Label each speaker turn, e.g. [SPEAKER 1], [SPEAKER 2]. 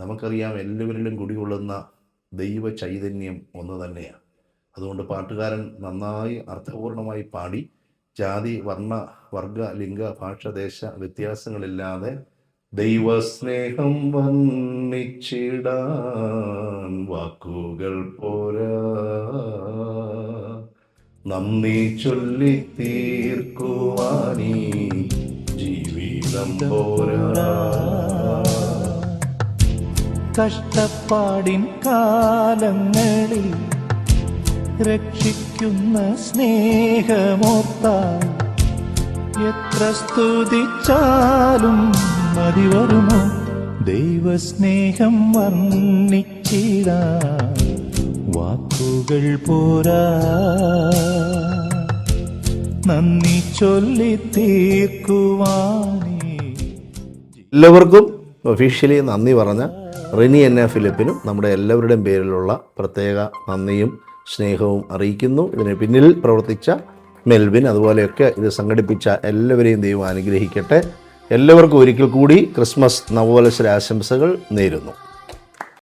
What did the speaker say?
[SPEAKER 1] നമുക്കറിയാം എല്ലാവരിലും കുടികൊള്ളുന്ന ദൈവ ചൈതന്യം ഒന്ന് തന്നെയാണ്. അതുകൊണ്ട് പാട്ടുകാരൻ നന്നായി അർത്ഥപൂർണമായി പാടി. ജാതി വർണ വർഗ ലിംഗ ഭാഷ ദേശ വ്യത്യാസങ്ങളില്ലാതെ ദൈവസ്നേഹം വന്നിച്ചിടാൻ വാക്കുകൾ പോരാ. നന്ദി ചൊല്ലി തീർക്കുവാനീ ജീവിതം പോരാ.
[SPEAKER 2] കഷ്ടപ്പാടിൻ കാലങ്ങളിൽ രക്ഷിക്കുന്ന സ്നേഹമോർത്താൽ എത്ര സ്തുതിച്ചാലും മതി വരുമോ? ദൈവസ്നേഹം വർണിച്ചിട വാക്കുകൾ പോരാ. നന്ദി ചൊല്ലി തീർക്കുവാനേ.
[SPEAKER 1] എല്ലാവർക്കും ഒഫീഷ്യലി നന്ദി പറഞ്ഞ റിനി എന്ന ഫിലിപ്പിനും നമ്മുടെ എല്ലാവരുടെയും പേരിലുള്ള പ്രത്യേക നന്ദിയും സ്നേഹവും അറിയിക്കുന്നു. ഇതിന് പിന്നിൽ പ്രവർത്തിച്ച മെൽവിൻ അതുപോലെയൊക്കെ ഇത് സംഘടിപ്പിച്ച എല്ലാവരെയും ദൈവം അനുഗ്രഹിക്കട്ടെ. എല്ലാവർക്കും ഒരിക്കൽ കൂടി ക്രിസ്മസ് നവവത്സര ആശംസകൾ നേരുന്നു.